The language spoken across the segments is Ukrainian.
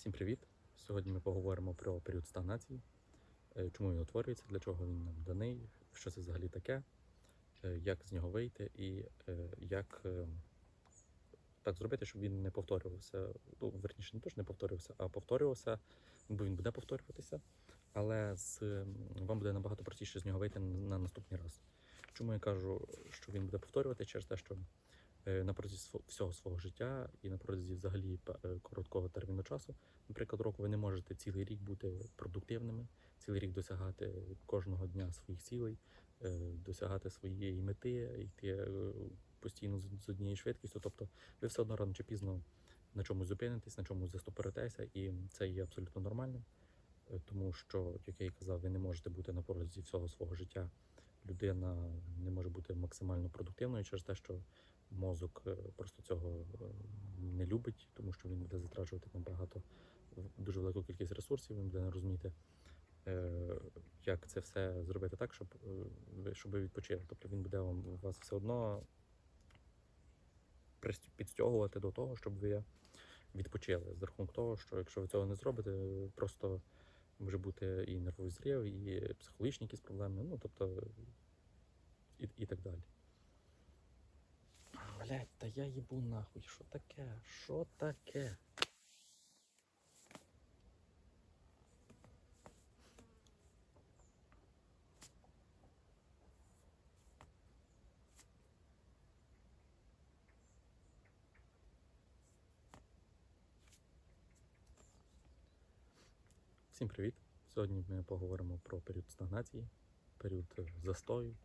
Всім привіт! Сьогодні ми поговоримо про період стагнації, е, чому він утворюється, для чого він нам даний, що це взагалі таке, е, як з нього вийти і е, як так зробити, щоб він не повторювався. Ну, верніше, не то, що не повторювався, а повторювався, бо він буде повторюватися, але з, вам буде набагато простіше з нього вийти на, на наступний раз. Чому я кажу, що він буде повторювати через те, що на протязі всього свого життя і на протязі взагалі е, короткого терміну часу наприклад, року ви не можете цілий рік бути продуктивними, цілий рік досягати кожного дня своїх цілей, е, досягати своєї мети, йти е, постійно з- однією швидкістю. Тобто ви все одно рано чи пізно на чомусь зупинитесь, на чомусь застопоритеся, і це є абсолютно нормальним, е, тому що, як я і казав, ви не можете бути на протязі всього свого життя. Людина не може бути максимально продуктивною через те, що мозок е, просто цього е, не любить, тому що він буде затрачувати набагато в- дуже велику кількість ресурсів, він буде не розуміти, е, як це все зробити так, щоб, щоб ви відпочили. Тобто він буде вам вас все одно підстягувати до того, щоб ви відпочили. За рахунок того, що якщо ви цього не зробите, просто може бути і нервовий зрів, і психологічні якісь проблеми, ну тобто і, і так далі. Блять, та я їбу нахуй, що таке? Що таке? Всім привіт! Сьогодні ми поговоримо про період стагнації, період е, застою,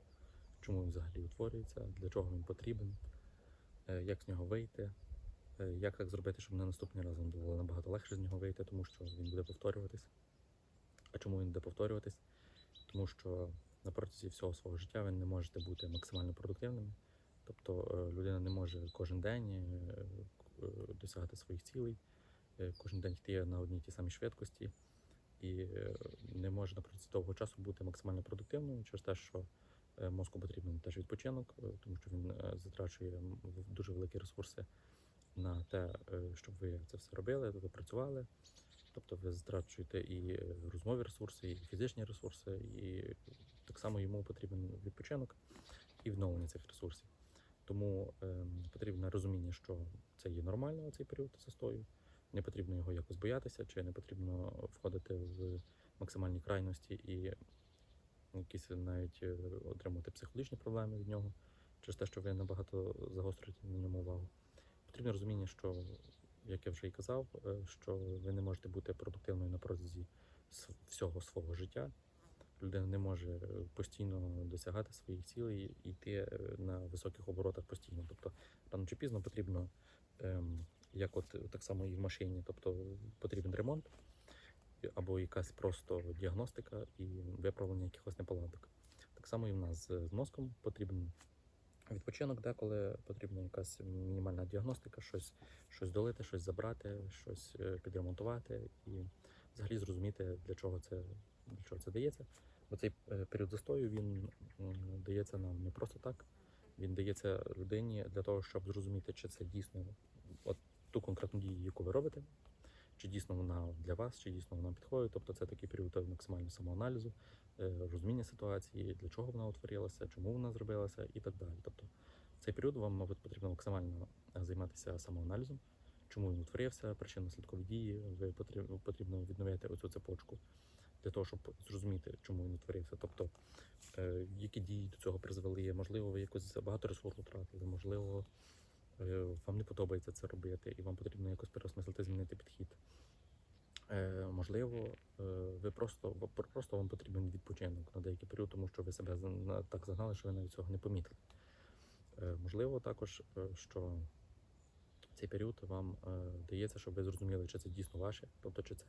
чому він взагалі утворюється, для чого він потрібен, е, як з нього вийти, е, як так зробити, щоб на наступний раз вам було набагато легше з нього вийти, тому що він буде повторюватись. А чому він буде повторюватись? Тому що на протязі всього свого життя ви не можете бути максимально продуктивними. Тобто людина не може кожен день досягати своїх цілей, кожен день йти на одній тій самій швидкості і е, не може на протязі довгого часу бути максимально продуктивною через те, що е, мозку потрібен теж відпочинок, е, тому що він е, затрачує дуже великі ресурси на те, е, щоб ви це все робили, тобто працювали. Тобто ви затрачуєте і е, розмові ресурси, і фізичні ресурси, і так само йому потрібен відпочинок і відновлення цих ресурсів. Тому ем, потрібне розуміння, що це є нормально цей період застою. Не потрібно його якось боятися, чи не потрібно входити в максимальні крайності і якісь навіть е, отримувати психологічні проблеми від нього через те, що ви набагато загострюєте на ньому увагу. Потрібне розуміння, що, як я вже і казав, е, що ви не можете бути продуктивною на протязі всього свого життя. Людина не може постійно досягати своїх цілей і йти е, на високих оборотах постійно. Тобто рано чи пізно потрібно, ем, як от так само і в машині, тобто потрібен ремонт або якась просто діагностика і виправлення якихось неполадок. Так само і в нас з мозком потрібен відпочинок, деколи потрібна якась мінімальна діагностика, щось, щось долити, щось забрати, щось е, підремонтувати і взагалі зрозуміти, для чого це, для чого це дається. Бо цей е, період застою він дається нам не просто так. Він дається людині для того, щоб зрозуміти, чи це дійсно ту конкретну дію, яку ви робите, чи дійсно вона для вас, чи дійсно вона підходить. Тобто це такий період максимального самоаналізу, е, розуміння ситуації, для чого вона утворилася, чому вона зробилася і так далі. Тобто в цей період вам, мабуть, потрібно максимально е, займатися самоаналізом, чому він утворився, причинно-слідкові дії. Ви потрібно, відновити оцю цепочку для того, щоб зрозуміти, чому він утворився. Тобто, е, які дії до цього призвели, можливо, ви якось багато ресурсу втратили, можливо, вам не подобається це робити, і вам потрібно якось переосмислити, змінити підхід. Е, можливо, е, ви просто, просто вам потрібен відпочинок на деякий період, тому що ви себе так загнали, що ви навіть цього не помітили. Е, можливо, також, е, що цей період вам е, дається, щоб ви зрозуміли, чи це дійсно ваше, тобто чи це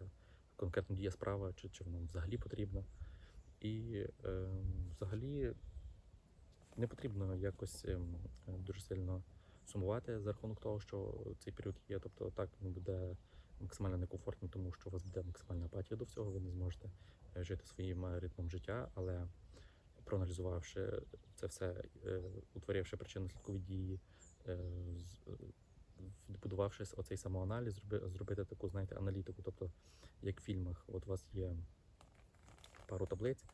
конкретно діє справа, чи, чи вона взагалі потрібна. І е, взагалі не потрібно якось ем, е, дуже сильно сумувати за рахунок того, що цей період є. Тобто так він буде максимально некомфортним, тому що у вас буде максимальна апатія до всього, ви не зможете е, жити своїм е, ритмом життя, але проаналізувавши це все, е, утворивши причинно слідкові дії, відбудувавши оцей самоаналіз, зробити таку, знаєте, аналітику. Тобто, як в фільмах, от у вас є пару таблиць.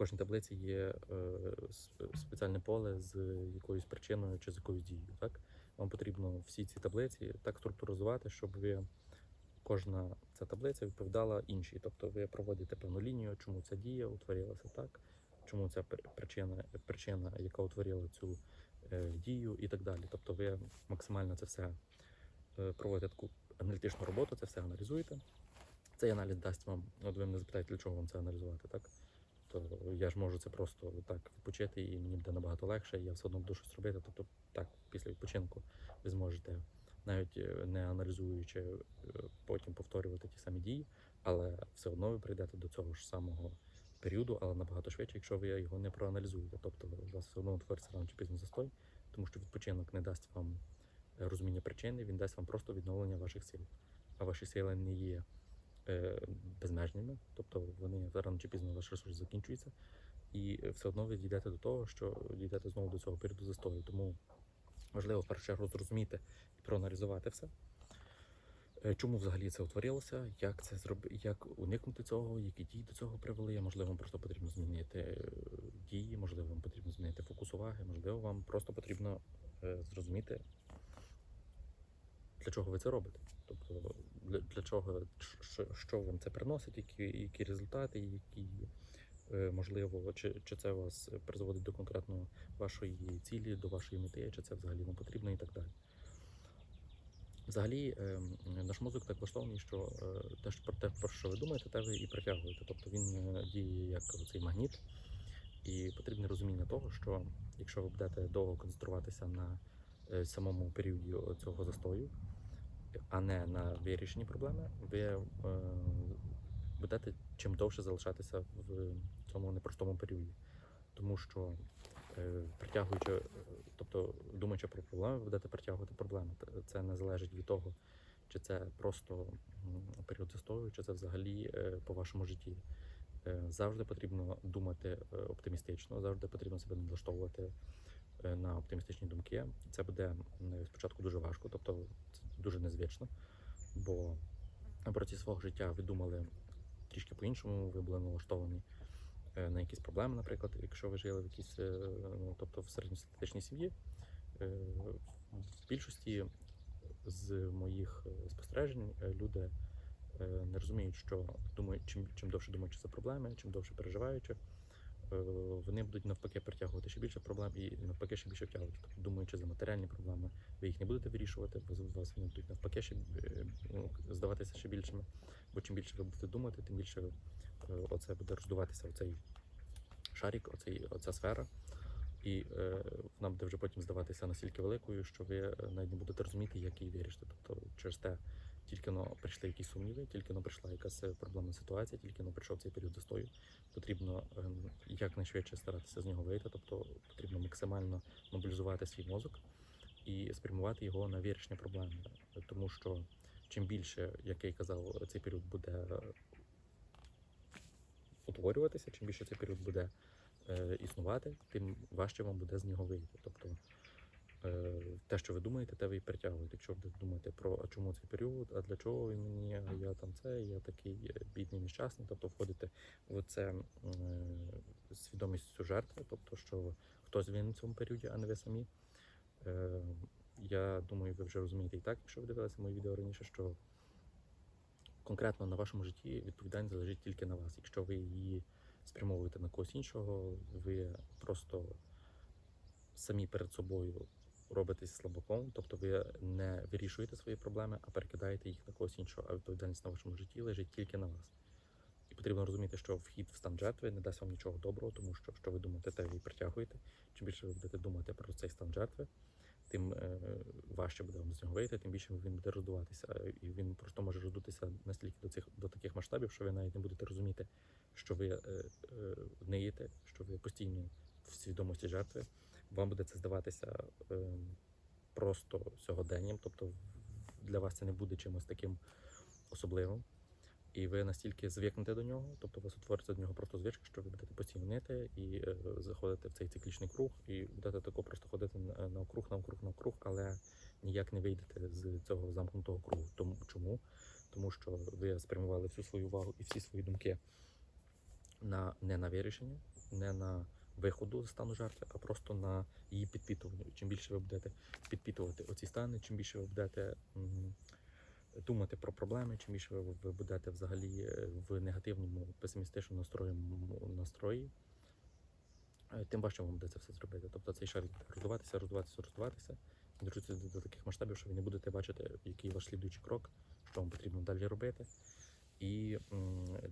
Кожній таблиці є е, спеціальне поле з якоюсь причиною чи з якоюсь дією. Так? Вам потрібно всі ці таблиці так структуризувати, щоб ви кожна ця таблиця відповідала іншій. Тобто ви проводите певну лінію, чому ця дія утворилася так, чому ця причина, причина яка утворила цю е, дію, і так далі. Тобто ви максимально це все е, проводите таку аналітичну роботу, це все аналізуєте. Цей аналіз дасть вам, от ви мене запитаєте, для чого вам це аналізувати, так? То я ж можу це просто так відпочити, і мені буде набагато легше, і я все одно буду щось робити. Тобто, так, після відпочинку ви зможете, навіть е, не аналізуючи, е, потім повторювати ті самі дії, але все одно ви прийдете до цього ж самого періоду, але набагато швидше, якщо ви його не проаналізуєте. Тобто у вас все одно утвориться рано чи пізно застой, тому що відпочинок не дасть вам е, розуміння причини, він дасть вам просто відновлення ваших сил. А ваші сили не є безмежними, тобто вони рано чи пізно ваш ресурс закінчується, і все одно ви дійдете до того, що дійдете знову до цього періоду застою. Тому важливо в першу чергу зрозуміти і проаналізувати все. Е, Чому взагалі це утворилося? Як це зробити, як уникнути цього, які дії до цього привели? Можливо, вам просто потрібно змінити е, дії, можливо, вам потрібно змінити фокус уваги, можливо, вам просто потрібно е, зрозуміти, для чого ви це робите. Тобто для, для чого, що, що вам це приносить, які, які результати, які е, можливо, чи, чи це вас призводить до конкретно вашої цілі, до вашої мети, чи це взагалі вам потрібно і так далі. Взагалі, е, наш мозок так влаштований, що е, те, про те, про що ви думаєте, те ви і притягуєте. Тобто він е, діє як цей магніт, і потрібне розуміння того, що якщо ви будете довго концентруватися на е, самому періоді цього застою, а не на вирішенні проблеми, ви е, будете чим довше залишатися в цьому непростому періоді. Тому що е, притягуючи, тобто думаючи про проблеми, ви будете притягувати проблеми. Це не залежить від того, чи це просто період застою, чи це взагалі по вашому житті. Завжди потрібно думати оптимістично, завжди потрібно себе налаштовувати на оптимістичні думки. Це буде спочатку дуже важко, тобто це дуже незвично, бо на проці свого життя ви думали трішки по-іншому, ви були налаштовані е, на якісь проблеми, наприклад, якщо ви жили в якійсь, е, ну, тобто в середньостатистичній сім'ї. Е, В більшості з моїх е, спостережень е, люди е, не розуміють, що думають, чим, чим довше думаючи за проблеми, чим довше переживаючи, е, вони будуть навпаки притягувати ще більше проблем і навпаки ще більше втягувати. Тобто, думаючи за матеріальні проблеми, ви їх не будете вирішувати, бо вас вони будуть навпаки ще е, ну, здаватися ще більшими. Бо чим більше ви будете думати, тим більше е, оце буде роздуватися оцей шарик, оцей, оця сфера. І е, вона буде вже потім здаватися настільки великою, що ви е, навіть не будете розуміти, як її вирішити. Тобто через те тільки но прийшли якісь сумніви, тільки но прийшла якась е, проблемна ситуація, тільки но прийшов цей період застою. Потрібно якнайшвидше старатися з нього вийти, тобто потрібно максимально мобілізувати свій мозок і спрямувати його на вирішення проблеми. Тому що чим більше, як я й казав, цей період буде е, утворюватися, чим більше цей період буде е, існувати, тим важче вам буде з нього вийти. Тобто е, те, що ви думаєте, те ви і притягуєте. Якщо ви думаєте про а чому цей період, а для чого він мені, а я там це, я такий е, бідний нещасний, тобто входите в це е, свідомістю жертви, тобто що хтось винен в цьому періоді, а не ви самі. Е, я думаю, ви вже розумієте і так, якщо ви дивилися мої відео раніше, що конкретно на вашому житті відповідальність залежить тільки на вас. Якщо ви її спрямовуєте на когось іншого, ви просто самі перед собою робитесь слабаком, тобто ви не вирішуєте свої проблеми, а перекидаєте їх на когось іншого, а відповідальність на вашому житті лежить тільки на вас. І потрібно розуміти, що вхід в стан жертви не дасть вам нічого доброго, тому що що ви думаєте, те ви і притягуєте. Чим більше ви будете думати про цей стан жертви, тим е, важче буде вам з нього вийти, тим більше він буде роздуватися. І він просто може роздутися настільки до цих до таких масштабів, що ви навіть не будете розуміти, що ви е, е, що ви постійно в свідомості жертви. Вам буде це здаватися е, просто сьогоденням, тобто для вас це не буде чимось таким особливим. І ви настільки звикнете до нього, тобто вас утвориться до нього просто звичка, що ви будете постійно нити і е, заходите в цей циклічний круг, і будете тако просто ходити на, округ, на округ, на округ, але ніяк не вийдете з цього замкнутого кругу. Тому чому? Тому що ви спрямували всю свою увагу і всі свої думки на не на вирішення, не на виходу з стану жертви, а просто на її підпитування. Чим більше ви будете підпитувати оці стани, чим більше ви будете м, думати про проблеми, чим більше ви, ви будете взагалі е, в негативному, песимістичному настрої, е, тим важче вам буде це все зробити. Тобто цей шар роздуватися, роздуватися, роздуватися, і доручитися до, таких масштабів, що ви не будете бачити, який ваш слідуючий крок, що вам потрібно далі робити. І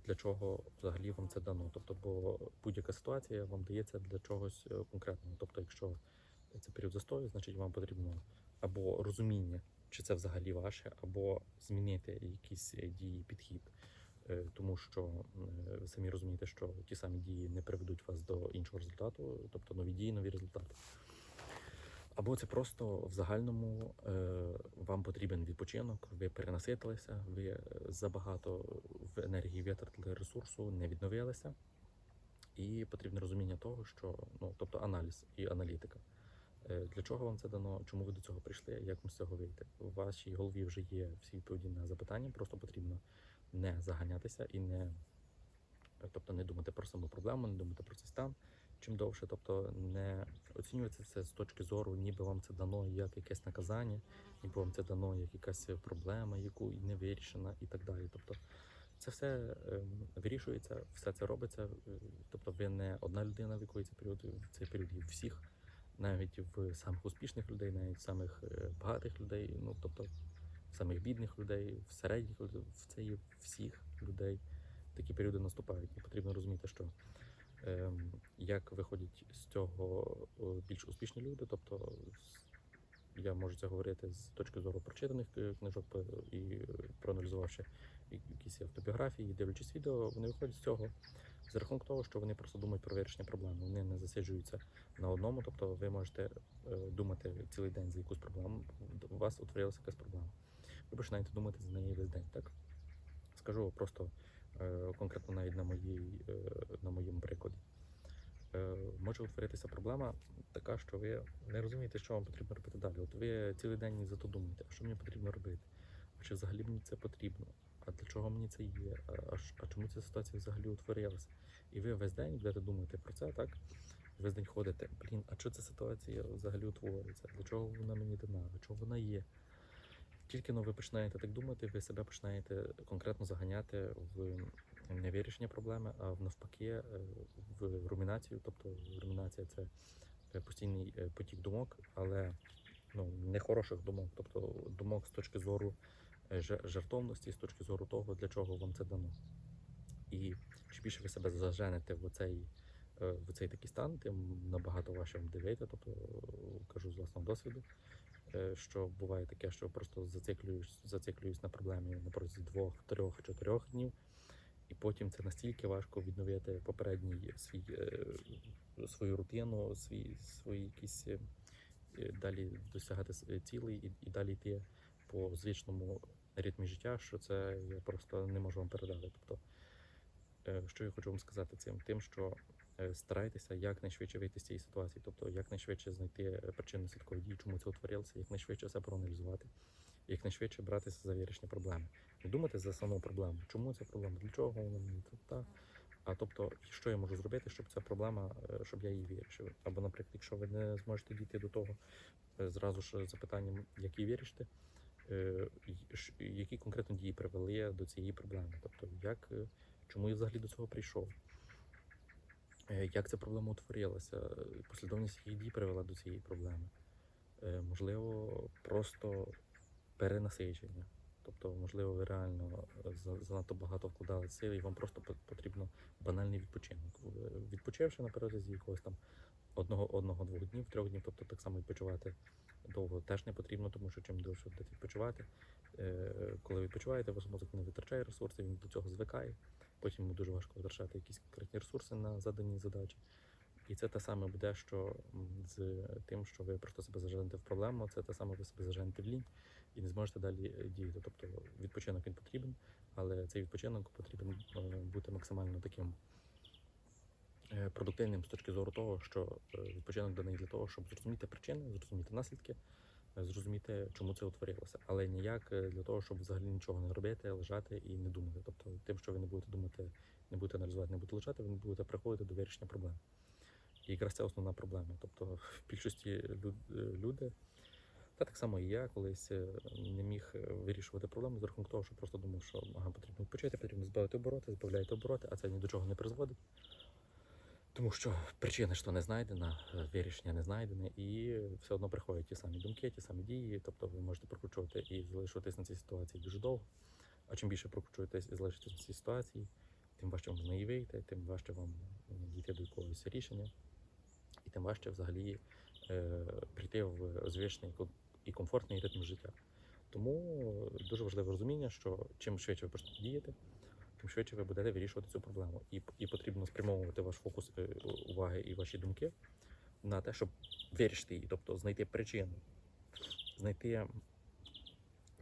для чого взагалі вам це дано? Тобто, бо будь-яка ситуація вам дається для чогось е, конкретного. Тобто, якщо це період застою, значить вам потрібно або розуміння, чи це взагалі ваше, або змінити якісь е, дії, підхід. Е, Тому що е, ви самі розумієте, що ті самі дії не приведуть вас до іншого результату, тобто нові дії, нові результати. Або це просто в загальному вам потрібен відпочинок, ви перенаситилися, ви забагато в енергії витратили ресурсу, не відновилися. І потрібне розуміння того, що ну, тобто аналіз і аналітика. Е, Для чого вам це дано? Чому ви до цього прийшли? Як ми з цього вийти? У вашій голові вже є всі відповіді на запитання, просто потрібно не заганятися і не, тобто не думати про саму проблему, не думати про цей стан чим довше, тобто не оцінювати це з точки зору, ніби вам це дано як якесь наказання, ніби вам це дано як якась проблема, яку не вирішена, і так далі. Тобто це все ем, вирішується, все це робиться. е, Тобто ви не одна людина, в якої цей період, цей період є всіх, навіть в самих успішних людей, навіть в самих е, багатих людей, ну тобто в самих бідних людей, в середніх людей, в це є всіх людей. Такі періоди наступають. І потрібно розуміти, що ем, як виходять з цього більш успішні люди. Тобто я можу це говорити з точки зору прочитаних е, книжок е, і е, проаналізувавши якісь автобіографії, дивлячись відео, вони виходять з цього за рахунок того, що вони просто думають про вирішення проблеми. Вони не засиджуються на одному. Тобто ви можете е, думати цілий день за якусь проблему. У вас утворилася якась проблема. Ви починаєте думати за неї весь день, так? Скажу просто е, конкретно навіть на моїй, е, на моєму прикладі. Може утворитися проблема така, що ви не розумієте, що вам потрібно робити далі. От ви цілий день за то думаєте, що мені потрібно робити? Чи взагалі мені це потрібно? А для чого мені це є? А, а, чому ця ситуація взагалі утворилася? І ви весь день будете думати про це, так? Весь день ходите, блін, а що ця ситуація взагалі утворюється? Для чого вона мені дана? Для чого вона є? Тільки ну, ви починаєте так думати, ви себе починаєте конкретно заганяти в не вирішення проблеми, а навпаки е, в румінацію. Тобто румінація це постійний е, потік думок, але ну, хороших думок, тобто думок з точки зору е, жа- жертовності, з точки зору того, для чого вам це дано. І чим більше ви себе заженете в оцей, е, в цей такий стан, тим набагато важче вам дивити. Тобто кажу з власного досвіду, е, що буває таке, що просто зациклююсь, зациклююсь на проблемі на протязі двох, трьох, чотирьох днів. І потім це настільки важко відновити попередній свій, свою рутину, свій, свої якісь далі досягати цілей і, і далі йти по звичному ритмі життя, що це я просто не можу вам передати. Тобто, е, що я хочу вам сказати цим? Тим, що е, старайтеся якнайшвидше вийти з цієї ситуації, тобто якнайшвидше знайти причину слідкові дії, чому це утворилося, якнайшвидше це проаналізувати, якнайшвидше братися за вирішення проблеми. Не думати за саму проблему. Чому ця проблема? Для чого вона мені тут? Та? А тобто, що я можу зробити, щоб ця проблема, е, щоб я її вирішив? Або, наприклад, якщо ви не зможете дійти до того зразу ж запитанням, як її вирішити, які конкретно дії привели до цієї проблеми? Тобто, як, е, чому я взагалі до цього прийшов? Е, Як ця проблема утворилася? Е, Послідовність її дій привела до цієї проблеми. Е, Можливо, просто перенасичення. Тобто, можливо, ви реально е, занадто багато вкладали сил, і вам просто по- потрібно банальний відпочинок. Відпочивши на протязі якогось там одного, одного-двох днів, трьох днів, тобто так само відпочивати довго теж не потрібно, тому що чим довше будете відпочивати, е, коли відпочиваєте, ваш мозок не витрачає ресурси, він до цього звикає. Потім йому дуже важко витрачати якісь конкретні ресурси на задані задачі. І це те саме буде, що з тим, що ви просто себе заженете в проблему, це те саме ви себе заженете в лінь і не зможете далі е, діяти. Тобто відпочинок він потрібен, але цей відпочинок потрібен е, бути максимально таким продуктивним з точки зору того, що е, відпочинок даний для того, щоб зрозуміти причини, зрозуміти наслідки, е, зрозуміти, чому це утворилося, але ніяк е, для того, щоб взагалі нічого не робити, лежати і не думати. Тобто, тим, що ви не будете думати, не будете аналізувати, не будете лежати, ви не будете приходити до вирішення проблем. І якраз це основна проблема. Тобто, в більшості люд- е, люди, та так само і я колись е, не міг е, вирішувати проблему з рахунок того, що просто думав, що ага, потрібно відпочити, потрібно збавити обороти, збавляєте обороти, а це ні до чого не призводить. Тому що причина що не знайдена, е, вирішення не знайдене, і все одно приходять ті самі думки, ті самі дії. Тобто ви можете прокручувати і залишитись на цій ситуації дуже довго. А чим більше прокручуєтесь і залишитесь на цій ситуації, тим важче вам з неї вийти, тим важче вам е, дійти до якогось рішення, і тим важче взагалі е, прийти в звичний і комфортний ритм життя. Тому дуже важливе розуміння, що чим швидше ви почнете діяти, тим швидше ви будете вирішувати цю проблему. І, і потрібно спрямовувати ваш фокус е, уваги і ваші думки на те, щоб вирішити її, тобто знайти причину, знайти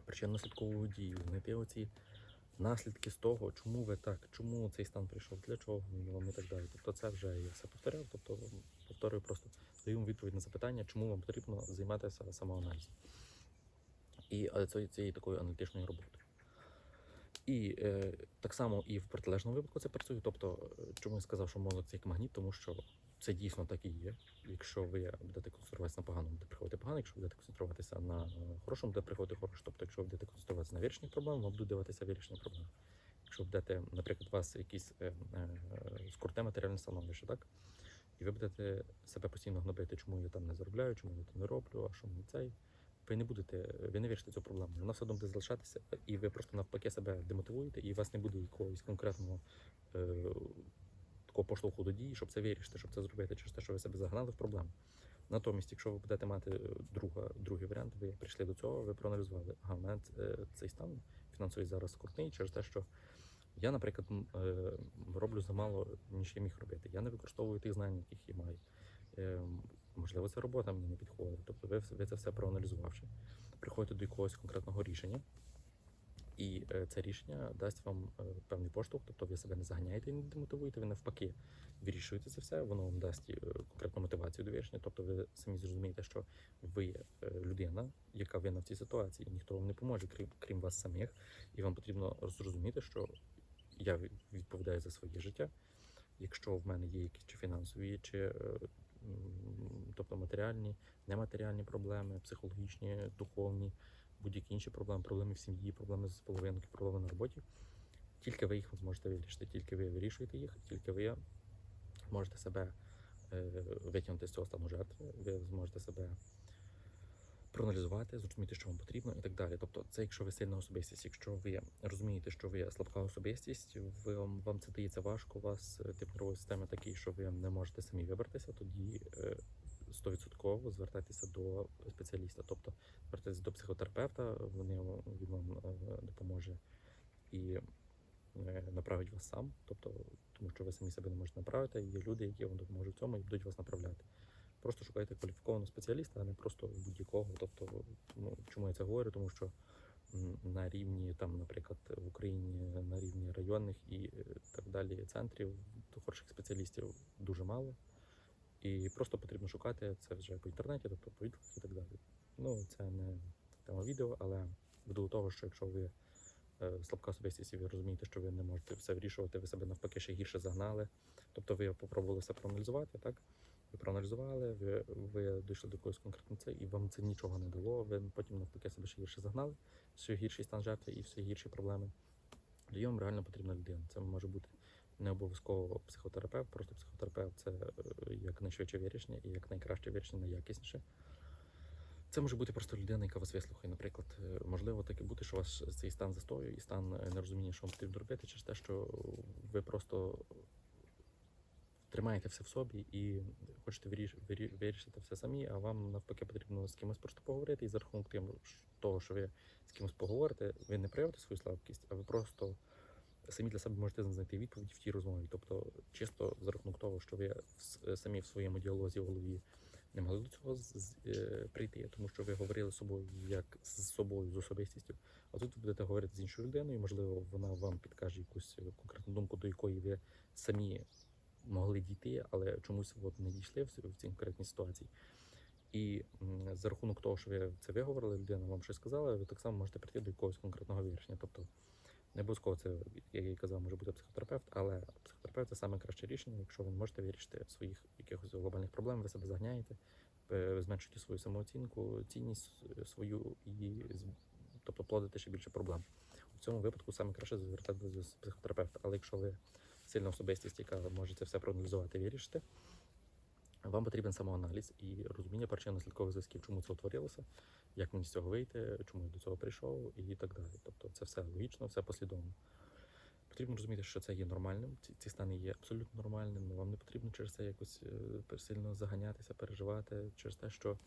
причинно слідкову дію, знайти оці наслідки з того, чому ви так, чому цей стан прийшов, для чого він вам і так далі. Тобто це вже я все повторяв, тобто повторюю просто даю вам відповідь на запитання, чому вам потрібно займатися самоаналізом. І цією такою аналітичною роботою. І е, так само і в протилежному випадку це працює. Тобто, е, чому я сказав, що мозок це як магніт, тому що це дійсно так і є. Якщо ви будете концентруватися на поганому, буде приходити погано, якщо будете концентруватися на е, хорошому, буде приходити хороше. Тобто, якщо ви будете концентруватися на вирішенні проблем, вам буде даватися вирішення проблем. Якщо будете, наприклад, у вас якісь е, е, скруте матеріальне становище, так? І ви будете себе постійно гнобити, чому я там не заробляю, чому я це не роблю, а що мені цей. Ви не будете, ви не вирішите цю проблему. Вона все одно буде залишатися, і ви просто навпаки себе демотивуєте, і у вас не буде якогось конкретного е, такого поштовху до дії, щоб це вирішити, щоб це зробити через те, що ви себе загнали в проблему. Натомість, якщо ви будете мати е, друга, другий варіант, ви прийшли до цього, ви проаналізували, ага, в мене е, цей стан фінансовий зараз скрутний через те, що я, наприклад, е, роблю замало, ніж я міг робити. Я не використовую тих знань, яких я маю. Можливо, ця робота мені не підходить. Тобто ви, ви це все проаналізувавши, приходите до якогось конкретного рішення, і е, це рішення дасть вам е, певний поштовх, тобто ви себе не заганяєте і не демотивуєте, ви навпаки вирішуєте це все, воно вам дасть е, конкретну мотивацію до вирішення. Тобто ви самі зрозумієте, що ви людина, яка винна в цій ситуації, і ніхто вам не поможе, крім, крім вас самих, і вам потрібно зрозуміти, що я відповідаю за своє життя. Якщо в мене є якісь чи фінансові, чи тобто матеріальні, нематеріальні проблеми, психологічні, духовні, будь-які інші проблеми, проблеми в сім'ї, проблеми з половинки, проблеми на роботі, тільки ви їх зможете вирішити, тільки ви вирішуєте їх, тільки ви можете себе е, витягнути з цього стану жертви, ви зможете себе проаналізувати, зрозуміти, що вам потрібно і так далі. Тобто, це якщо ви сильна особистість, якщо ви розумієте, що ви слабка особистість, ви, вам це дається важко, у вас е, тип нервової системи такий, що ви не можете самі вибратися, тоді е, 100% звертайтеся до спеціаліста, тобто звертайтеся до психотерапевта, вони він вам е, допоможе і е, направить вас сам, тобто, тому що ви самі себе не можете направити. Є люди, які вам допоможуть в цьому і будуть вас направляти. Просто шукайте кваліфікованого спеціаліста, а не просто будь-якого. Тобто, ну чому я це говорю? Тому що на рівні там, наприклад, в Україні на рівні районних і е, так далі центрів хороших спеціалістів дуже мало. І просто потрібно шукати це вже по інтернеті, тобто по відгуках і так далі. Ну, це не тема відео, але до того, що якщо ви е, слабка особистість і ви розумієте, що ви не можете все вирішувати, ви себе навпаки ще гірше загнали. Тобто ви попробували все проаналізувати, так? Ви проаналізували, ви, ви дійшли до якогось конкретного це, і вам це нічого не дало. Ви потім навпаки себе ще гірше загнали, ще гірший стан жертви і все гірші проблеми. Тоді вам реально потрібна людина. Це може бути не обов'язково психотерапевт, просто психотерапевт це е, як найшвидше вирішення і як найкраще вирішення, найякісніше. Це може бути просто людина, яка вас вислухає. Наприклад, е, можливо таке бути, що у вас цей стан застою і стан е, нерозуміння, що вам потрібно робити, через те, що ви просто тримаєте все в собі і хочете виріш- вирішити все самі, а вам навпаки потрібно з кимось просто поговорити, і за рахунок тим, того, що ви з кимось поговорите, ви не проявите свою слабкість, а ви просто самі для себе можете знайти відповідь в тій розмові. Тобто, чисто за рахунок того, що ви самі в своєму діалозі в голові не могли до цього е, прийти, тому що ви говорили з собою як з собою, з особистістю. А тут ви будете говорити з іншою людиною, можливо, вона вам підкаже якусь е, конкретну думку, до якої ви самі могли дійти, але чомусь от не дійшли в, цій конкретній ситуації. І за рахунок того, що ви це виговорили, людина вам щось сказала, ви так само можете прийти до якогось конкретного вирішення. Тобто не обов'язково це, як я казав, може бути психотерапевт, але психотерапевт це саме краще рішення, якщо ви можете вирішити своїх якихось глобальних проблем, ви себе заганяєте, е, зменшуєте свою самооцінку, цінність свою і тобто плодите ще більше проблем. У цьому випадку саме краще звертатися до психотерапевта. Але якщо ви сильна особистість, яка може це все проаналізувати вирішити, вам потрібен самоаналіз і розуміння причинно-слідкових зв'язків, чому це утворилося, як мені з цього вийти, чому я до цього прийшов і так далі. Тобто це все логічно, все послідовно. Потрібно розуміти, що це є нормальним, ці, ці стани є абсолютно нормальними. Вам не потрібно через це якось е, сильно заганятися, переживати через те, що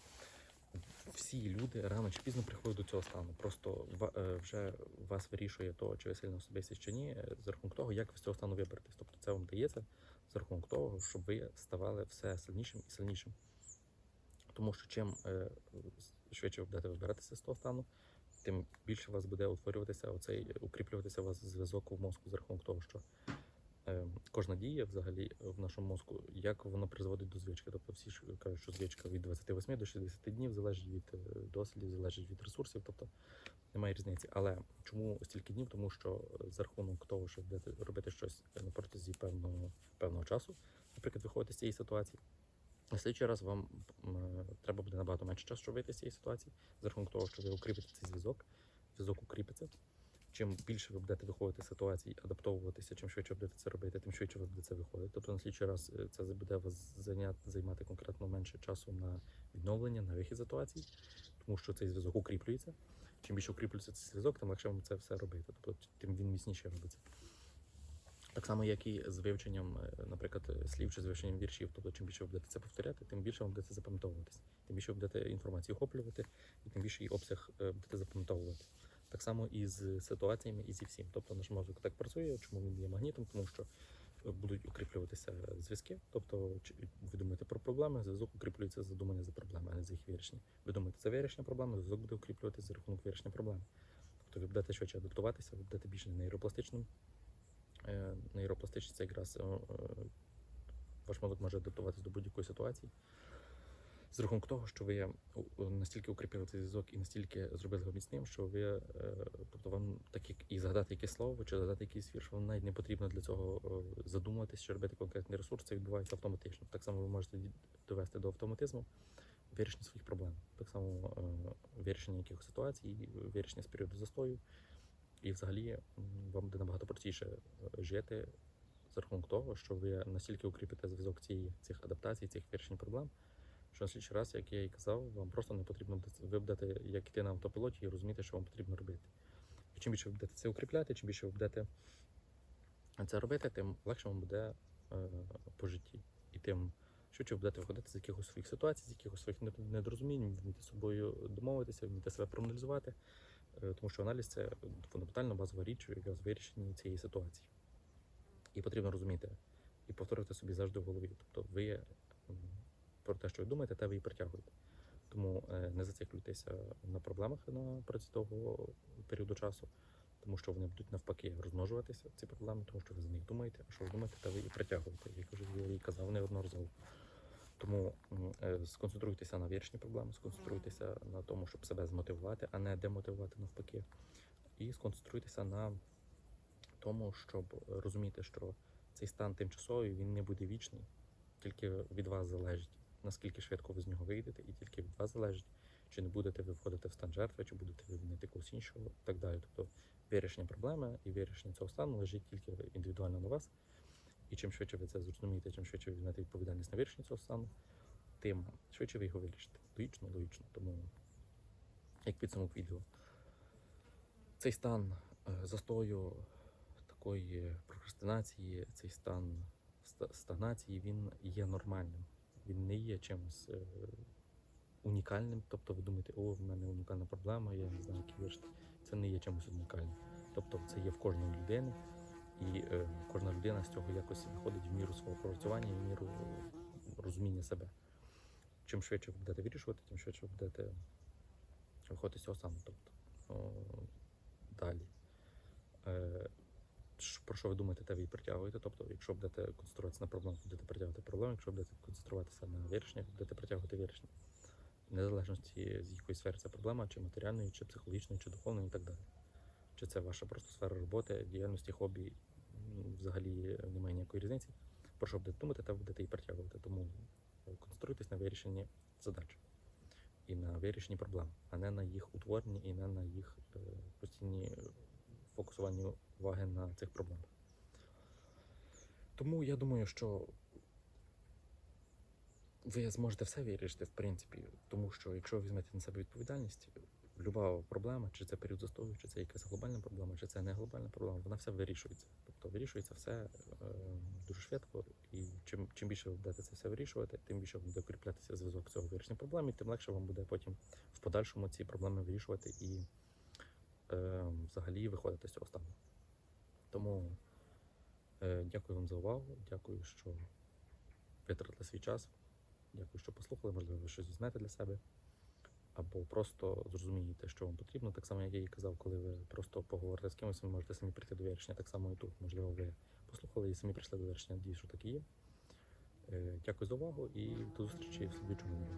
всі люди рано чи пізно приходять до цього стану. Просто е, вже вас вирішує то, чи ви сильна особистість чи ні, за рахунок того, як ви з цього стану виберетесь. Тобто це вам дається за рахунок того, щоб ви ставали все сильнішим і сильнішим. Тому що чим е, швидше ви будете вибиратися з того стану, тим більше у вас буде утворюватися оцей укріплюватися у вас зв'язок в мозку за рахунок того, що кожна дія взагалі в нашому мозку, як воно призводить до звички. Тобто всі ж кажуть, що звичка від 28 до 60 днів залежить від е, дослідів, залежить від ресурсів, тобто немає різниці. Але чому стільки днів? Тому що е, за рахунок того, що робити щось на протязі певного певного часу, наприклад, виходите з цієї ситуації. Слідчий раз вам е, треба буде набагато менше часу, щоб вийти з цієї ситуації, за рахунок того, що ви укріпите цей зв'язок, зв'язок укріпиться. Чим більше ви будете виходити з ситуації, адаптовуватися, чим швидше будете це робити, тим швидше ви будете це виходити. Тобто на слідчий раз е, це буде вас зайняти, займати конкретно менше часу на відновлення, на вихід ситуації, тому що цей зв'язок укріплюється. Чим більше укріплюється цей зв'язок, тим легше вам це все робити. Тобто тим він міцніше робиться. Так само, як і з вивченням, е, наприклад, е, слів чи з вивченням віршів. Тобто, чим більше ви будете це повторяти, тим більше вам буде це запам'ятовуватись. Тим більше ви будете інформацію охоплювати, і тим більше її обсяг будете запам'ятовувати. Так само і з ситуаціями, і зі всім. Тобто наш мозок так працює, чому він є магнітом, тому що е, будуть укріплюватися зв'язки. Тобто, ви думаєте про проблеми, зв'язок укріплюється за думання за проблеми, а не за їх вирішення. Ви думаєте за вирішення проблеми, зв'язок буде укріплюватися за рахунок вирішення проблеми. Тобто ви будете швидше адаптуватися, ви будете більш нейропластичним. Е, Нейропластичність це якраз е, е, ваш мозок може адаптуватися до будь-якої ситуації. З рахунок того, що ви настільки укріпили цей зв'язок і настільки зробили його міцним, що ви, е, тобто вам так як і згадати якесь слово чи згадати якийсь вірш, вам навіть не потрібно для цього е, задумуватись, що робити конкретний ресурс, це відбувається автоматично. Так само ви можете довести до автоматизму вирішення своїх проблем. Так само е, вирішення якихось ситуацій, вирішення з періоду застою. І взагалі вам буде набагато простіше жити за рахунок того, що ви настільки укріпите зв'язок цієї цих адаптацій, цих вирішень проблем, що на слідчий раз, як я і казав, вам просто не потрібно буде це- ви будете як іти на автопілоті і розуміти, що вам потрібно робити. І чим більше ви будете це укріпляти, чим більше ви будете це робити, тим легше вам буде е, по житті. І тим швидше ви будете виходити з якихось своїх ситуацій, з якихось своїх недорозумінь, вміти з собою домовитися, вміти себе проаналізувати. Е, Тому що аналіз це фундаментальна базова річ якраз в вирішенні цієї ситуації. І потрібно розуміти і повторювати собі завжди в голові. Тобто ви про те, що ви думаєте, те ви і притягуєте. Тому е, не зациклюйтеся на проблемах на протязі того періоду часу, тому що вони будуть навпаки розмножуватися, ці проблеми, тому що ви за них думаєте, а що ви думаєте, те ви і притягуєте, як вже я і казав неодноразово. Тому е, сконцентруйтеся на вирішенні проблеми, сконцентруйтеся на тому, щоб себе змотивувати, а не демотивувати навпаки. І сконцентруйтеся на тому, щоб розуміти, що цей стан тимчасовий він не буде вічний, тільки від вас залежить, наскільки швидко ви з нього вийдете, і тільки від вас залежить, чи не будете ви входити в стан жертви, чи будете ви винити когось іншого, і так далі. Тобто вирішення проблеми і вирішення цього стану лежить тільки індивідуально на вас. І чим швидше ви це зрозумієте, чим швидше ви візьмете відповідальність на вирішення цього стану, тим швидше ви його вирішите. Логічно, логічно. Тому, як підсумок відео, цей стан е, застою, такої прокрастинації, цей стан стагнації, він є нормальним. Він не є чимось е, унікальним. Тобто ви думаєте, о, в мене унікальна проблема, я не знаю, як вирішити. Це не є чимось унікальним. Тобто це є в кожної людини. І е, кожна людина з цього якось виходить в міру свого працювання і в міру розуміння себе. Чим швидше ви будете вирішувати, тим швидше ви будете виходити з цього стану. Тобто, о, далі. Е, про що ви думаєте, те ви і притягуєте. Тобто, якщо будете концентруватися на проблемах, будете притягувати проблеми, якщо будете концентруватися на вирішеннях, будете притягувати вирішення. Незалежності з якої сфери це проблема, чи матеріальної, чи психологічної, чи духовної і так далі. Чи це ваша просто сфера роботи, діяльності, хобі, взагалі немає ніякої різниці. Про що будете думати, те будете і притягувати. Тому е, концентруйтесь на вирішенні задач і на вирішенні проблем, а не на їх утворенні і не на їх е, постійні фокусуванні уваги на цих проблемах. Тому я думаю, що ви зможете все вирішити, в принципі, тому що якщо ви візьмете на себе відповідальність, люба проблема, чи це період застою, чи це якась глобальна проблема, чи це не глобальна проблема, вона все вирішується. Тобто вирішується все е, дуже швидко, і чим, чим більше ви будете це все вирішувати, тим більше буде укріплятися зв'язок цього вирішення проблеми, тим легше вам буде потім в подальшому ці проблеми вирішувати і е, взагалі виходити з цього стану. Тому е, дякую вам за увагу, дякую, що витратили свій час. Дякую, що послухали. Можливо, ви щось візьмете для себе. Або просто зрозумієте, що вам потрібно. Так само, як я і казав, коли ви просто поговорите з кимось, ви можете самі прийти до вирішення. Так само і тут. Можливо, ви послухали і самі прийшли до вирішення. Надіюсь, що так і є. Е, Дякую за увагу і до зустрічі в слідчому відео.